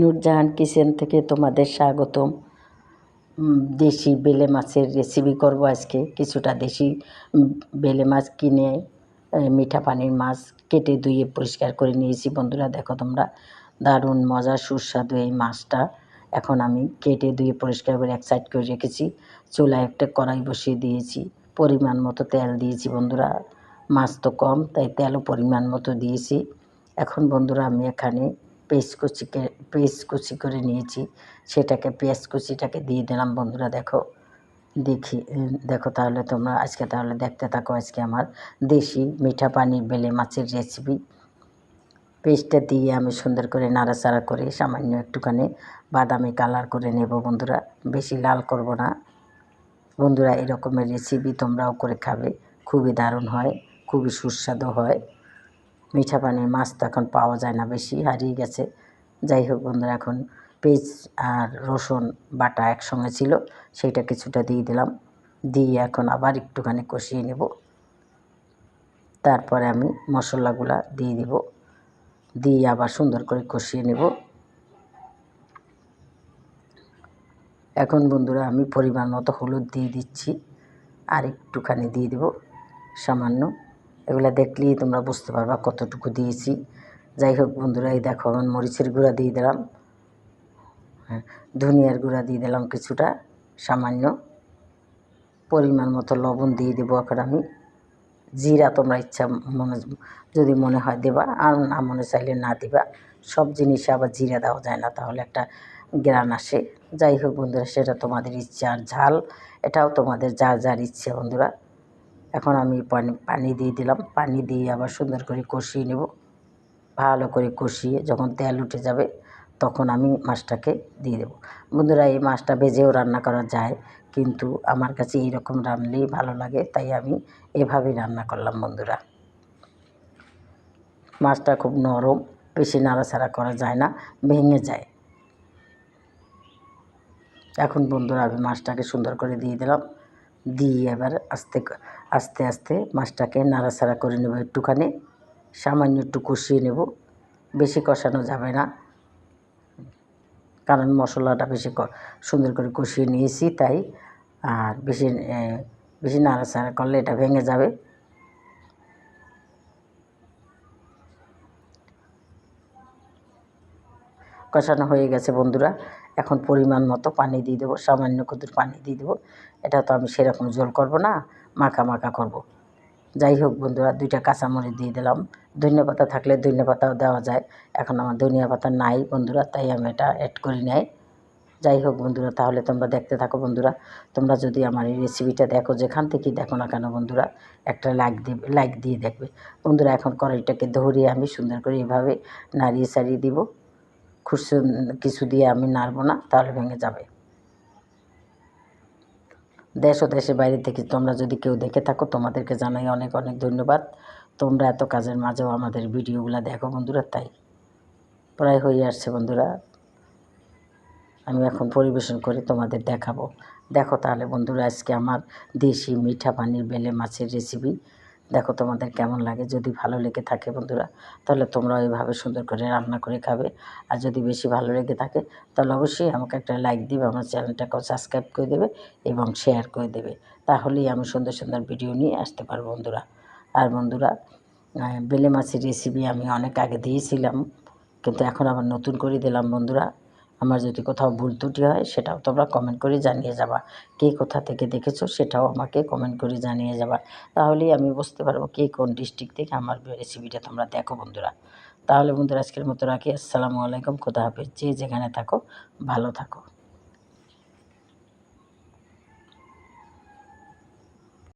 Nurjahan kitchen থেকে তোমাদের স্বাগতম। দেশি বেলে মাছের রেসিপি করব আজকে। কিছুটা দেশি বেলে মাছ কিনে মিঠা পানির মাছ কেটে ধুয়ে পরিষ্কার করে নিয়েছি। বন্ধুরা, দেখো তোমরা, দারুণ মজা, সুস্বাদু এই মাছটা। এখন আমি কেটে ধুয়ে পরিষ্কার করে এক সাইড করে রেখেছি। চুলায় একটা কড়াই বসিয়ে দিয়েছি। পরিমাণ মতো তেল দিয়েছি বন্ধুরা। মাছ তো কম, তাই তেলও পরিমাণ মতো দিয়েছি। এখন বন্ধুরা, আমি এখানে পেস্ট কুচিকে পেস্ট কুচি করে নিয়েছি। সেটাকে পেঁয়াজ কুচিটাকে দিয়ে দিলাম। বন্ধুরা দেখো, দেখি, দেখো তাহলে তোমরা আজকে তাহলে দেখতে থাকো আজকে আমার দেশি মিঠা পানির বেলে মাছের রেসিপি পেস্টটা দিয়ে আমি সুন্দর করে নাড়াচাড়া করে সামান্য একটুখানি বাদামি কালার করে নেব বন্ধুরা। বেশি লাল করব না। বন্ধুরা এরকমের রেসিপি তোমরাও করে খাবে। খুবই দারুণ হয়, খুবই সুস্বাদু হয়। মিঠা পানির মাছ তো এখন পাওয়া যায় না, বেশি হারিয়ে গেছে। যাই হোক বন্ধুরা, এখন পেঁয়াজ আর রসুন বাটা একসঙ্গে ছিল, সেইটা কিছুটা দিয়ে দিলাম। দিয়ে এখন আবার একটুখানি কষিয়ে নেব। তারপরে আমি মশলাগুলা দিয়ে দিব। দিয়ে আবার সুন্দর করে কষিয়ে নেব। এখন বন্ধুরা, আমি পরিমাণ মতো হলুদ দিয়ে দিচ্ছি। আর একটুখানি দিয়ে দেব, সামান্য এগুলো দেখলেই তোমরা বুঝতে পারবা কতটুকু দিয়েছি। যাই হোক বন্ধুরা, এই দেখো এখন মরিচের গুঁড়া দিয়ে দিলাম। হ্যাঁ ধনিয়ার গুঁড়া দিয়ে দিলাম কিছুটা, সামান্য পরিমাণ মতো লবণ দিয়ে দেবো এখন আমি। জিরা তোমরা ইচ্ছা মনে, যদি মনে হয় দেবা, আর না মনে চাইলে না দিবা। সব জিনিসে আবার জিরা দেওয়া যায় না, তাহলে একটা গ্রান আসে। যাই হোক বন্ধুরা, সেটা তোমাদের ইচ্ছা আর ঝাল, এটাও তোমাদের যার যার ইচ্ছে বন্ধুরা। এখন আমি পানি পানি দিয়ে দিলাম। পানি দিয়ে আবার সুন্দর করে কষিয়ে নেব। ভালো করে কষিয়ে যখন তেল উঠে যাবে তখন আমি মাছটাকে দিয়ে দেবো। বন্ধুরা, এই মাছটা ভেজেও রান্না করা যায়, কিন্তু আমার কাছে এইরকম রান্নলেই ভালো লাগে, তাই আমি এভাবেই রান্না করলাম বন্ধুরা। মাছটা খুব নরম, বেশি নাড়াচাড়া করা যায় না, ভেঙে যায়। এখন বন্ধুরা, আমি মাছটাকে সুন্দর করে দিয়ে দিলাম। দিয়ে এবার আস্তে আস্তে আস্তে মাছটাকে নাড়াচাড়া করে নেব। একটুখানি সামান্য একটু কষিয়ে নেব। বেশি কষানো যাবে না। কারণ মশলাটা বেশি সুন্দর করে কষিয়ে নিয়েছি, তাই আর বেশি বেশি নাড়াচাড়া করলে এটা ভেঙে যাবে। কষানো হয়ে গেছে, বন্ধুরা। এখন পরিমাণ মতো পানি দিয়ে দেবো, সামান্য কদুর পানি দিয়ে দেবো। এটা তো আমি সেরকম জল করব না, মাখা মাখা করব। যাই হোক বন্ধুরা, দুইটা কাঁচামরিচ দিয়ে দিলাম। ধনিয়া পাতা থাকলে ধনিয়া পাতাও দেওয়া যায়। এখন আমার ধনিয়া পাতা নাই বন্ধুরা, তাই আমি এটা অ্যাড করি নাই। যাই হোক বন্ধুরা, তাহলে তোমরা দেখতে থাকো বন্ধুরা। তোমরা যদি আমার এই রেসিপিটা দেখো, যেখান থেকেই দেখো না কেন বন্ধুরা, একটা লাইক দেবে লাইক দিয়ে দেখবে। বন্ধুরা, এখন কড়াইটাকে ধরিয়ে আমি সুন্দর করে এভাবে নাড়িয়ে সারিয়ে দিব। খুশি, কিছু দিয়ে আমি নাড়বো না, তাহলে ভেঙে যাবে। দেশ ও দেশের বাইরে থেকে তোমরা যদি কেউ দেখে থাকো, তোমাদেরকে জানাই অনেক অনেক ধন্যবাদ। তোমরা এত কাজের মাঝেও আমাদের ভিডিওগুলো দেখো বন্ধুরা, তাই প্রায় হয়ে আসছে বন্ধুরা। আমি এখন পরিবেশন করে তোমাদের দেখাবো। দেখো তাহলে বন্ধুরা, আজকে আমার দেশি মিঠা পানির বেলে মাছের রেসিপি দেখো তোমাদের কেমন লাগে? যদি ভালো লেগে থাকে বন্ধুরা, তাহলে তোমরা ওইভাবে সুন্দর করে রান্না করে খাবে। আর যদি বেশি ভালো লেগে থাকে, তাহলে অবশ্যই আমাকে একটা লাইক দিবে, আমার চ্যানেলটাকেও সাবস্ক্রাইব করে দেবে এবং শেয়ার করে দেবে। তাহলেই আমি সুন্দর সুন্দর ভিডিও নিয়ে আসতে পারব বন্ধুরা। আর বন্ধুরা বেলে মাছের রেসিপি আমি অনেক আগে দিয়েছিলাম, কিন্তু এখন আবার নতুন করে দিলাম বন্ধুরা। আমার যদি কোথাও ভুল ত্রুটি হয়, সেটাও তোমরা কমেন্ট করে জানিয়ে যাবা। কে কোথা থেকে দেখেছ, সেটাও আমাকে কমেন্ট করে জানিয়ে যাবা। তাহলেই আমি বুঝতে পারব কে কোন ডিস্ট্রিক্ট থেকে আমার রেসিপিটা তোমরা দেখো বন্ধুরা। তাহলে বন্ধুরা, আজকের মতো রাখি। আসসালামু আলাইকুম। খোদা হাফেজ। যে যেখানে থাকো, ভালো থাকো।